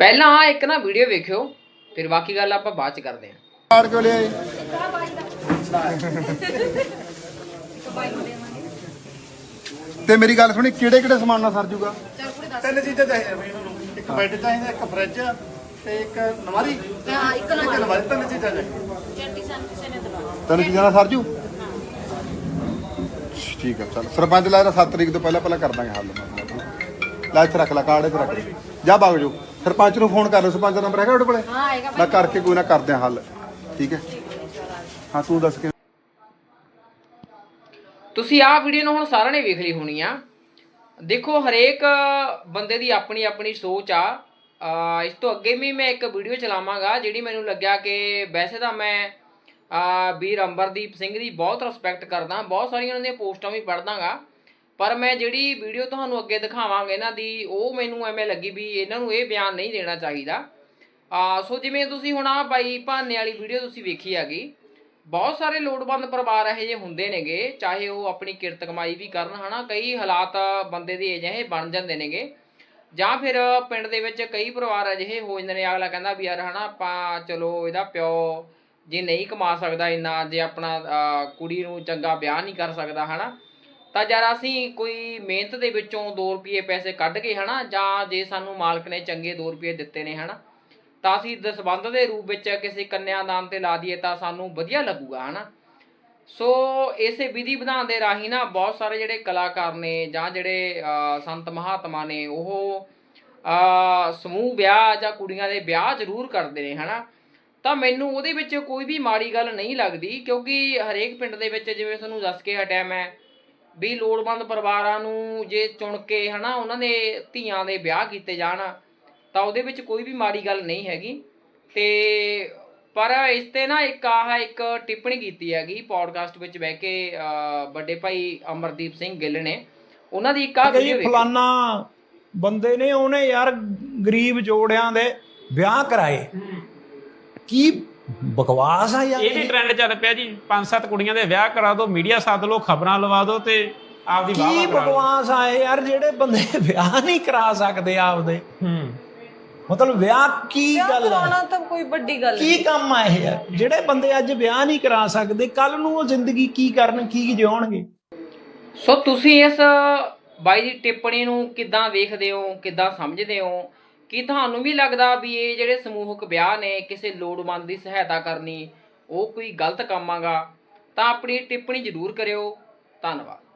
ਪਹਿਲਾਂ ਆਹ ਇੱਕ ਨਾ ਵੀਡੀਓ ਵੇਖਿਓ ਫਿਰ ਬਾਕੀ ਗੱਲ ਆਪਾਂ ਬਾਅਦ ਚ ਕਰਦੇ ਹਾਂ। ਕਾਰਡ ਕਿਉਂ ਲਿਆਏ ਤੇ ਮੇਰੀ ਗੱਲ ਸੁਣੀ ਕਿਹੜੇ ਕਿਹੜੇ ਸਮਾਨ ਨਾਲ ਸਰ ਜੂਗਾ? ਤਿੰਨ ਚੀਜ਼ਾਂ ਚਾਹੀਦੀਆਂ ਬਈ ਤੁਹਾਨੂੰ। ਇੱਕ ਬੈੱਡ ਚਾਹੀਦਾ ਇੱਕ ਫ੍ਰਿਜ ਤੇ ਇੱਕ ਨਵਾਰੀ ਹਾਂ, ਇੱਕ ਨਵਾਰੀ ਤਿੰਨ ਚੀਜ਼ਾਂ ਚਾਹੀਦੀਆਂ। ਤਿੰਨ ਚੀਜ਼ਾਂ ਨਾਲ ਸਰ ਜੂ? ਠੀਕ ਹੈ ਚਲ। ਸਰਪੰਚ ਲੈ ਰਾ 7 ਤਰੀਕ ਤੋਂ ਪਹਿਲਾਂ ਪਹਿਲਾਂ ਕਰ ਦਾਂਗੇ ਹੱਲ। ਲੈ ਇੱਥੇ ਰੱਖ ਲੈ ਕਾਰਡ ਇੱਥੇ ਰੱਖ ਲੈ। ਜਾ ਵਗ ਜਾਓ ਸਰਪੰਚ ਨੂੰ ਫੋਨ ਕਰ ਲਓ ਸਰਪੰਚ ਦਾ ਨੰਬਰ ਹੈਗਾ ਤੁਹਾਡੇ ਕੋਲੇ? ਹਾਂ ਆਏਗਾ ਮੈਂ ਕਰਕੇ ਕੋਈ ਨਾ ਕਰਦੇ ਹਾਂ ਹੱਲ। ਠੀਕ ਹੈ? ਹਾਂ ਤੂੰ ਦੱਸ ਕੇ ਤੁਸੀਂ ਆਹ ਵੀਡੀਓ ਨੂੰ ਹੁਣ ਸਾਰਿਆਂ ਨੇ ਵੇਖ ਲਈ ਹੋਣੀ ਆ। ਦੇਖੋ ਹਰੇਕ ਬੰਦੇ ਦੀ ਆਪਣੀ ਆਪਣੀ ਸੋਚ ਆ। ਇਸ ਤੋਂ ਅੱਗੇ ਵੀ ਮੈਂ ਇੱਕ ਵੀਡੀਓ ਚਲਾਵਾਂਗਾ ਜਿਹੜੀ ਮੈਨੂੰ ਲੱਗਿਆ ਕਿ ਵੈਸੇ ਤਾਂ ਮੈਂ ਵੀਰ ਅੰਬਰਦੀਪ ਸਿੰਘ ਦੀ ਬਹੁਤ ਰਿਸਪੈਕਟ ਕਰਦਾ। ਬਹੁਤ ਸਾਰੀਆਂ ਉਹਨਾਂ ਦੀਆਂ ਪੋਸਟਾਂ ਵੀ ਪੜ੍ਹਦਾਗਾ। ਪਰ ਮੈਂ ਜਿਹੜੀ ਵੀਡੀਓ ਤੁਹਾਨੂੰ ਅੱਗੇ ਦਿਖਾਵਾਂਗਾ ਇਹਨਾਂ ਦੀ, ਉਹ ਮੈਨੂੰ ਐਵੇਂ ਲੱਗੀ ਵੀ ਇਹਨਾਂ ਨੂੰ ਇਹ ਬਿਆਨ ਨਹੀਂ ਦੇਣਾ ਚਾਹੀਦਾ। ਆ, ਸੋ ਜਿਵੇਂ ਤੁਸੀਂ ਹੁਣ ਆ ਬਾਈ ਭਾਨੇ ਵਾਲੀ ਵੀਡੀਓ ਤੁਸੀਂ ਵੇਖੀ ਹੈਗੀ, ਬਹੁਤ ਸਾਰੇ ਲੋੜਵੰਦ ਪਰਿਵਾਰ ਇਹੋ ਜਿਹੇ ਹੁੰਦੇ ਨੇਗੇ, ਚਾਹੇ ਉਹ ਆਪਣੀ ਕਿਰਤ ਕਮਾਈ ਵੀ ਕਰਨ, ਹਨਾ, ਕਈ ਹਾਲਾਤ ਬੰਦੇ ਦੇ ਅਜਿਹੇ ਬਣ ਜਾਂਦੇ ਨੇਗੇ। ਜਾਂ ਫਿਰ ਪਿੰਡ ਦੇ ਵਿੱਚ ਕਈ ਪਰਿਵਾਰ ਅਜਿਹੇ ਹੋ ਜਾਂਦੇ ਨੇ, ਅਗਲਾ ਕਹਿੰਦਾ ਵੀ ਯਾਰ, ਹਨਾ, ਆਪਾਂ ਚਲੋ ਇਹਦਾ ਪਿਓ ਜੇ ਨਹੀਂ ਕਮਾ ਸਕਦਾ ਇੰਨਾ, ਜੇ ਆਪਣਾ ਕੁੜੀ ਨੂੰ ਚੰਗਾ ਵਿਆਹ ਨਹੀਂ ਕਰ ਸਕਦਾ, ਹਨਾ ਤਾਂ ਯਾਰ ਅਸੀਂ ਕੋਈ ਮਿਹਨਤ ਦੇ ਵਿੱਚੋਂ 2 ਰੁਪਏ ਪੈਸੇ ਕੱਢ ਕੇ ਹਨਾ, ਜਾਂ ਜੇ ਸਾਨੂੰ ਮਾਲਕ ਨੇ ਚੰਗੇ 2 ਰੁਪਏ ਦਿੱਤੇ ਨੇ ਹਨਾ, ਤਾਂ ਅਸੀਂ ਦਸਬੰਧ ਦੇ ਰੂਪ ਵਿੱਚ ਕਿਸੇ ਕੰਨਿਆਦਾਨ ਤੇ ਲਾ ਦਈਏ ਤਾਂ ਸਾਨੂੰ ਵਧੀਆ ਲੱਗੂਗਾ ਹਨਾ। ਸੋ ਇਸੇ ਵਿਧੀ ਵਿਧਾਨ ਦੇ ਰਾਹੀਂ ਨਾ ਬਹੁਤ ਸਾਰੇ ਜਿਹੜੇ ਕਲਾਕਾਰ ਨੇ ਜਾਂ ਜਿਹੜੇ ਸੰਤ ਮਹਾਤਮਾ ਨੇ ਉਹ ਸਮੂਹ ਵਿਆਹ ਜਾਂ ਕੁੜੀਆਂ ਦੇ ਵਿਆਹ ਜ਼ਰੂਰ ਕਰਦੇ ਨੇ ਹਨਾ। ਤਾਂ ਮੈਨੂੰ ਉਹਦੇ ਵਿੱਚ ਕੋਈ ਵੀ ਮਾੜੀ ਗੱਲ ਨਹੀਂ ਲੱਗਦੀ ਕਿਉਂਕਿ ਹਰੇਕ ਪਿੰਡ ਦੇ ਵਿੱਚ ਜਿਵੇਂ ਤੁਹਾਨੂੰ ਦੱਸ ਕੇ ਹਟਿਆ ਮੈਂ ਵੀ ਲੋੜਵੰਦ ਪਰਿਵਾਰਾਂ ਨੂੰ ਜੇ ਚੁਣ ਕੇ ਹਨਾ ਉਹਨਾਂ ਦੇ ਧੀਆਂ ਦੇ ਵਿਆਹ ਕੀਤੇ ਜਾਣ ਤਾਂ ਉਹਦੇ ਵਿੱਚ ਕੋਈ ਵੀ ਮਾੜੀ ਗੱਲ ਨਹੀਂ ਹੈਗੀ। ਤੇ ਪਰ ਇਸ ਤੇ ਨਾ ਇੱਕ ਆਹ ਇੱਕ ਟਿੱਪਣੀ ਕੀਤੀ ਹੈਗੀ ਪੋਡਕਾਸਟ ਵਿੱਚ ਬਹਿ ਕੇ ਵੱਡੇ ਭਾਈ ਅਮਰਦੀਪ ਸਿੰਘ ਗਿੱਲ ਨੇ। ਉਹਨਾਂ ਦੀ ਇੱਕ ਆ ਵੀਡੀਓ ਵੇਖੀ। ਫਲਾਨਾ ਬੰਦੇ ਨੇ ਉਹਨੇ ਯਾਰ ਗਰੀਬ ਜੋੜਿਆਂ ਦੇ ਵਿਆਹ ਕਰਾਏ। ਕੀ ਬਕਵਾਸ ਆ ਯਾਰ ਇਹ ਵੀ ਟ੍ਰੈਂਡ ਚੱਲ ਪਿਆ ਜੀ। ਪੰਜ ਸੱਤ ਕੁੜੀਆਂ ਦੇ ਵਿਆਹ ਕਰਾ ਦਿਓ ਮੀਡੀਆ ਸੱਦ ਲਓ ਖਬਰਾਂ ਲਵਾ ਦਿਓ ਤੇ ਆਪਦੀ ਵਾਹ ਕੀ ਬਕਵਾਸ ਆ ਇਹ ਯਾਰ ਜਿਹੜੇ ਬੰਦੇ ਵਿਆਹ ਨਹੀਂ ਕਰਾ ਸਕਦੇ ਆਪਦੇ। ਹੂੰ। ਮਤਲਬ ਵਿਆਹ ਕੀ ਗੱਲ ਕਰਾਉਣਾ ਹੈ ਤਾਂ ਕੋਈ ਵੱਡੀ ਗੱਲ ਕੀ ਕੰਮ ਆ ਇਹ ਯਾਰ? ਜਿਹੜੇ ਬੰਦੇ ਅੱਜ ਵਿਆਹ ਨਹੀਂ ਕਰਾ ਸਕਦੇ ਕੱਲ ਨੂੰ ਉਹ ਜ਼ਿੰਦਗੀ ਕੀ ਕਰਨ ਕੀ ਜਿਉਣਗੇ? ਸੋ ਤੁਸੀਂ ਇਸ ਬਾਈ ਦੀ ਟਿੱਪਣੀ ਨੂੰ ਕਿੱਦਾਂ ਵੇਖਦੇ ਹੋ ਕਿੱਦਾਂ ਸਮਝਦੇ ਹੋ? ਕੀ ਤੁਹਾਨੂੰ ਵੀ ਲੱਗਦਾ ਵੀ ਇਹ ਜਿਹੜੇ ਸਮੂਹਕ ਵਿਆਹ ਨੇ, ਕਿਸੇ ਲੋੜਵੰਦ ਦੀ ਸਹਾਇਤਾ ਕਰਨੀ, ਉਹ ਕੋਈ ਗਲਤ ਕੰਮ ਆਗਾ, ਤਾਂ ਆਪਣੀ ਟਿੱਪਣੀ ਜ਼ਰੂਰ ਕਰਿਓ। ਧੰਨਵਾਦ।